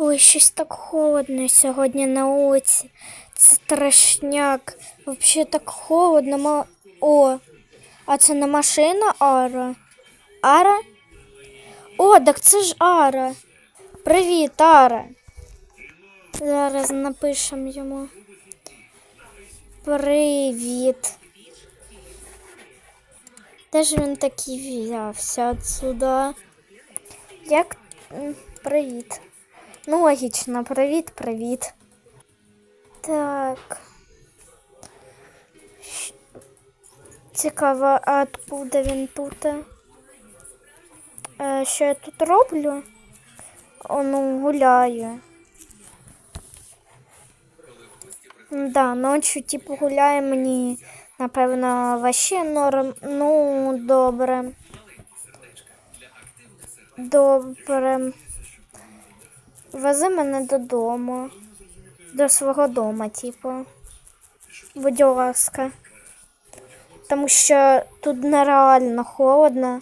Ой, щось так холодно сьогодні на вулиці. Це страшняк. Взагалі так холодно. Ма... О, а це не машина Ара? Ара? О, так це ж Ара. Привіт, Ара. Зараз напишемо йому. Привіт. Де ж він такий взявся отсюда? Як. Привіт. Ну, логічно, привіт, привіт. Так. Цікаво, а откуда він тут? Е, що я тут роблю? О, ну, гуляю. Да, ночі, типу, гуляє мені, напевно, вообще норм. Ну, добре. Добре. Вези мене додому. До свого дома, типу. Будь ласка. Тому що тут нереально холодно.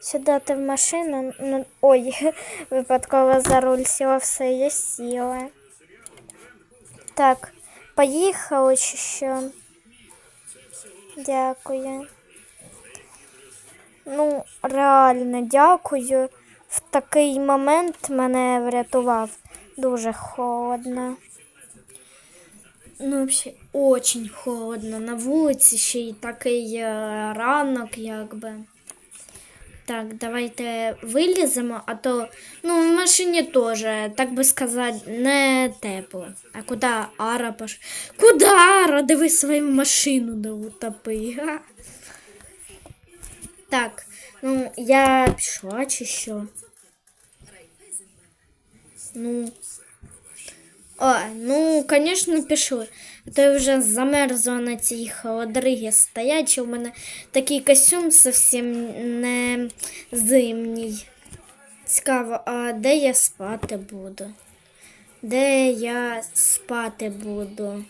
Сідати в машину. Ну, ой, випадково за руль сіла, все, я сіла. Так, поїхали чи що? Дякую. Ну, реально дякую. В такий момент мене врятував. Дуже холодно. Ну, взагалі, очень холодно. На вулиці ще й такий е, ранок, якби. Так, давайте виліземо, а то ну, в машині теж, так би сказати, не тепло. А куди Ара пош... Куди Ара? Диви свою машину не утопи. Так, ну я пішла чи що? Ну. О, ну, звісно, пішли. А то я вже замерзла на цій холодригі стоячи. У мене такий костюм зовсім не зимній. Цікаво, а де я спати буду? Де я спати буду?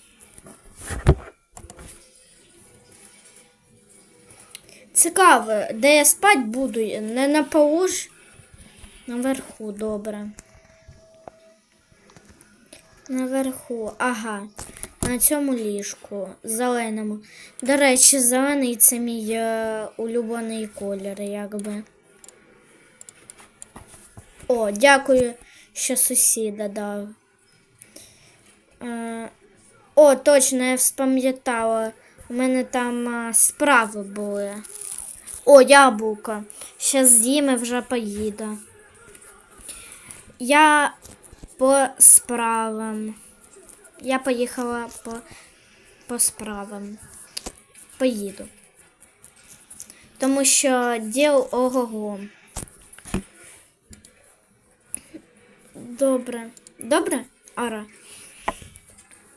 Цікаво, де я спати буду? Не на полу ж? Наверху, добре. Наверху, ага. На цьому ліжку, зеленому. До речі, зелений це мій е, улюблений колір, якби. О, дякую, що сусіда дав. Е, о, точно, я вспам'ятала. У мене там е, справи були. О, яблуко. Щас з'їм і вже поїду. Я по справам. Я поїхала по, по справам. Поїду. Тому що діл ого-го. Добре. Добре, Ара?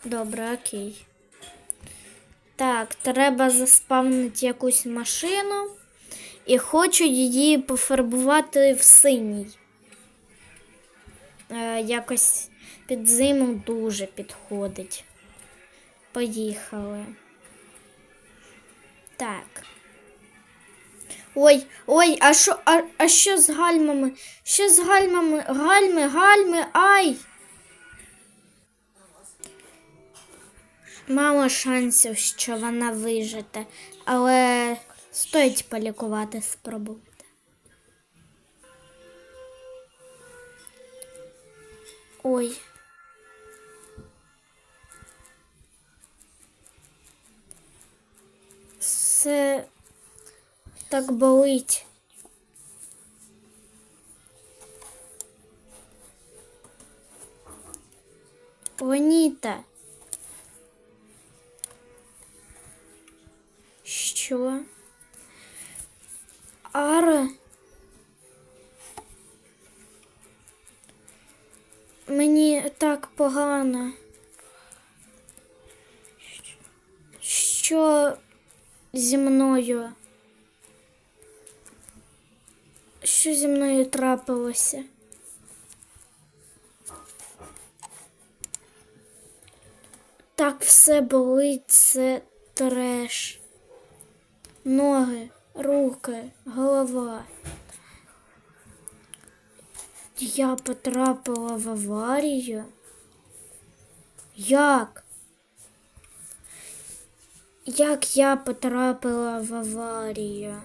Добре, окей. Так, треба заспавнити якусь машину і хочу її пофарбувати в синій. Е, якось під зиму дуже підходить. Поїхали. Так. Ой, ой, а що, а, а що з гальмами? Що з гальмами? Гальми, гальми, ай! Мало шансів, що вона вижите, але стоїть полікувати, спробувати. Ой. Все так болить. Ланіта. Що? Ара? Мені так погано. Що зі мною? Що зі мною трапилося? Так все болить, це треш. Ноги, руки, голова. Я потрапила в аварію. Як? Як я потрапила в аварію?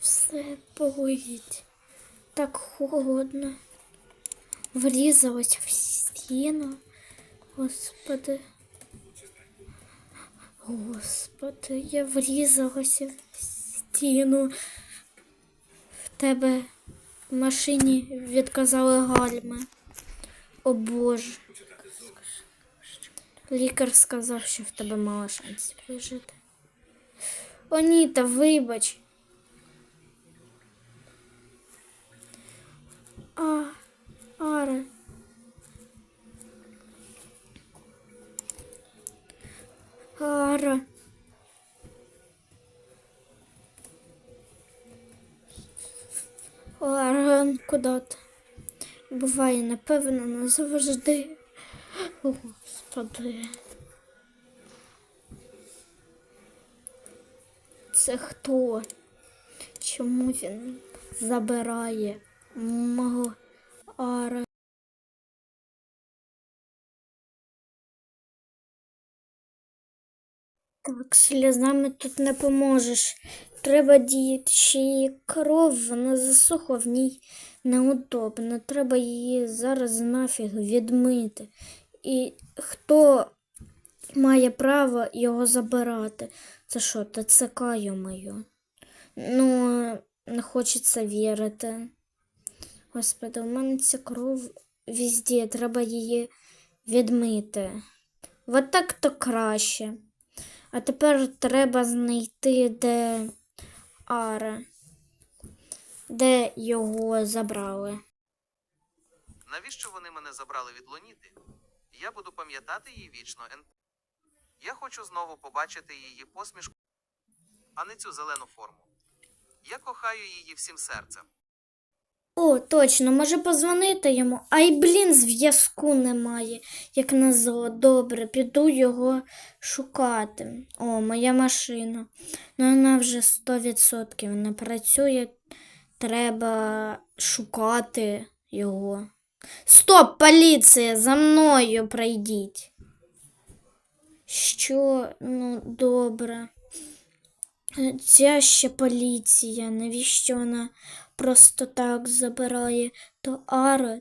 Все болить. Так холодно. Врізалась в стіну. Господи. Господи, я врізалася в стіну. В тебе в машині відказали гальми. О Боже. Лікар сказав, що в тебе мало шансів вижити. Оніта, вибач. А, Ара. Ара, куди ти? Буває, напевно, назавжди. О, Господи. Це хто? Чому він забирає мого Ара? Так, сльозами тут не поможеш. Треба діяти ще її кров, вона засохла в ній неудобно. Треба її зараз нафіг відмити. І хто має право його забирати? Це що, ТЦК, моє Ну, не хочеться вірити. Господи, у мене ця кров везде, треба її відмити. От так то краще. А тепер треба знайти, де Ара, де його забрали. Навіщо вони мене забрали від Лоніти? Я буду пам'ятати її вічно. Я хочу знову побачити її посмішку, а не цю зелену форму. Я кохаю її всім серцем. О, точно, може позвонити йому. Ай, блін, зв'язку немає, як назло. Добре, піду його шукати. О, моя машина. Ну, вона вже 100% не працює. Треба шукати його. Стоп, поліція, за мною пройдіть. Що? Ну, добре. Ця ще поліція, навіщо вона просто так забирає? То Ара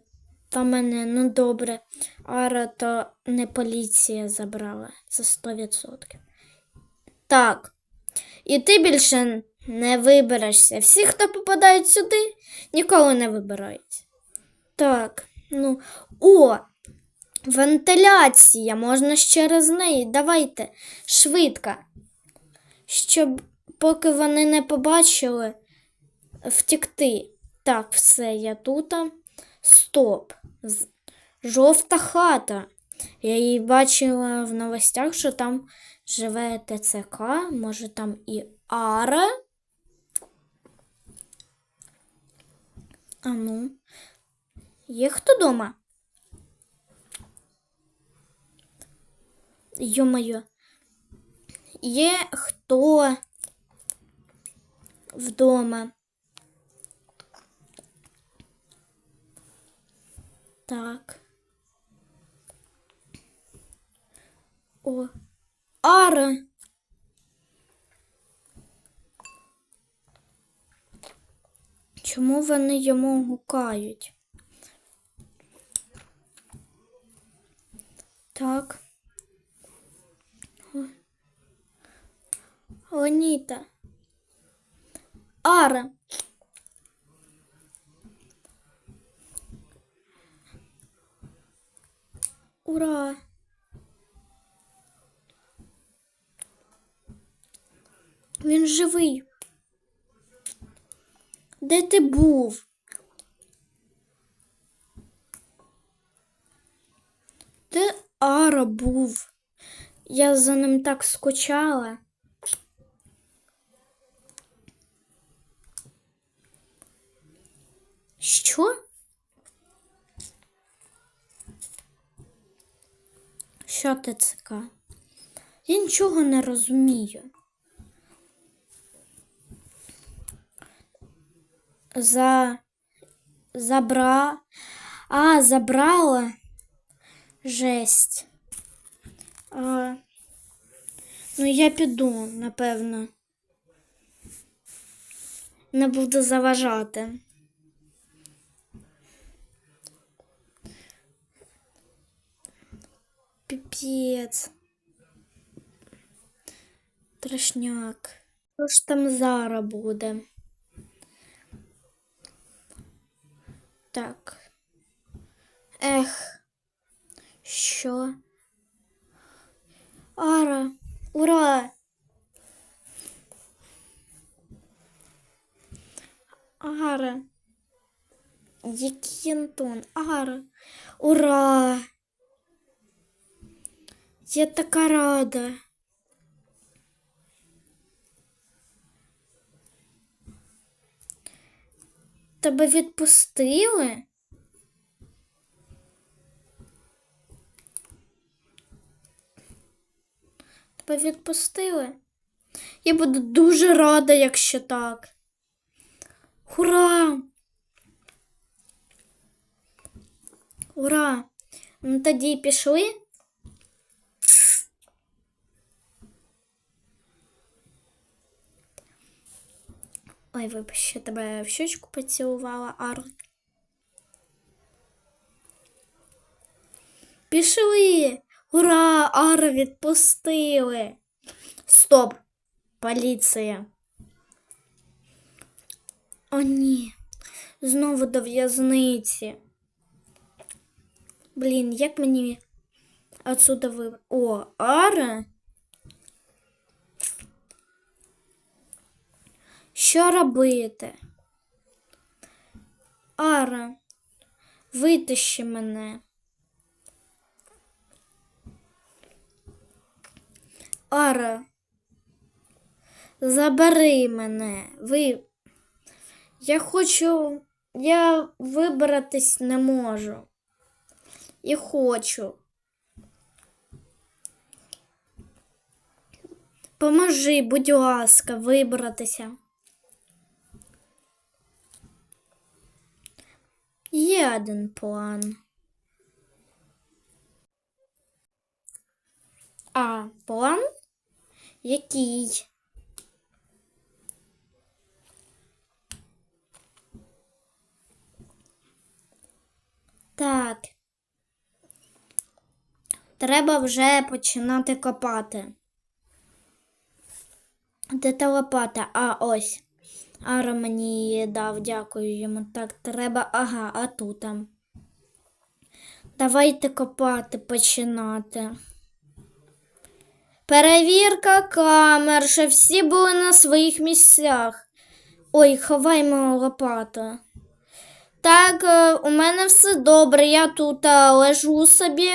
та мене, ну добре, Ара то не поліція забрала, це 100%. Так. І ти більше не виберешся. Всі, хто попадають сюди, ніколи не вибираються. Так, ну. О! Вентиляція, можна через неї. Давайте швидко. Щоб поки вони не побачили, втекти. Так, все, я тут. Стоп. Жовта хата. Я її бачила в новостях, що там живе ТЦК, може там і Ара. А ну. Є хто дома? Йо-моє. Є хто вдома? Так. О. Ара. Чому вони йому гукають? Так. Оніта. Ара. Ура! Він живий. Де ти був? Де Ара був? Я за ним так скучала. Що ти цика? Я нічого не розумію. За... Забра... А, забрала. Жесть. А... Ну, я піду, напевно. Не буду заважати. Піпець. Трешняк. Що ж там зараз буде? Так. Ех. Що? Ара. Ура! Ара. Який Антон? Ара. Ура! Я така рада. Тебе відпустили? Тебе відпустили? Я буду дуже рада, якщо так. Ура! Ура! Ну тоді пішли. Ой, вибач, тебе в щочку поцілувала, Ар. Пішли! Ура! Ара відпустили! Стоп! Поліція! О, ні. Знову до в'язниці. Блін, як мені отсюда вибрати? О, Ара? Що робити? Ара, витащи мене. Ара, забери мене. Ви. Я хочу. Я вибратись не можу. І хочу. Поможи, будь ласка, вибратися. Один план. А план? Який? Так. Треба вже починати копати. Де та лопата? А ось. Ара мені її дав, дякую йому. Так, треба. Ага, а тут. Давайте копати, починати. Перевірка камер, щоб всі були на своїх місцях. Ой, ховаймо лопату. Так, е, у мене все добре. Я тут е, лежу собі,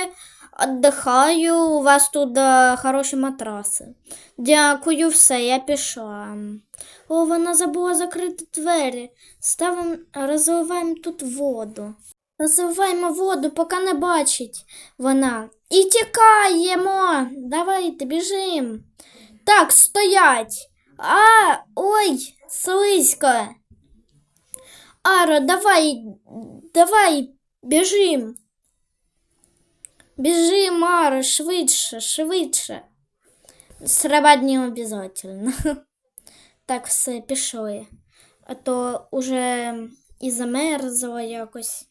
віддихаю. У вас тут е, хороші матраси. Дякую, все, я пішла. О, вона забула закрити двері. Ставимо, розливаємо тут воду. Розливаємо воду, поки не бачить вона. І тікаємо. Давайте біжим. Так, стоять. А, ой, слизько. Аро, давай, давай, біжим. Біжим, Аро, швидше, швидше. Срабатні обов'язково. Так, все, пішли. А то уже і замерзло якось.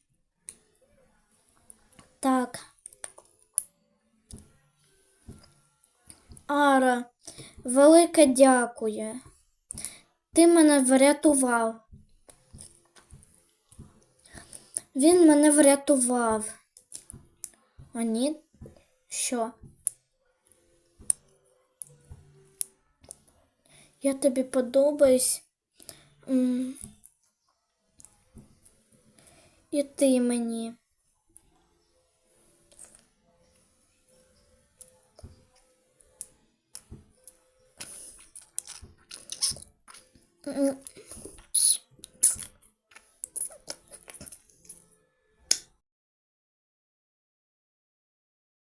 Так. Ара, велике дякую. Ти мене врятував. Він мене врятував. А ні? Що? Я тобі подобаюсь. І ти мені. М.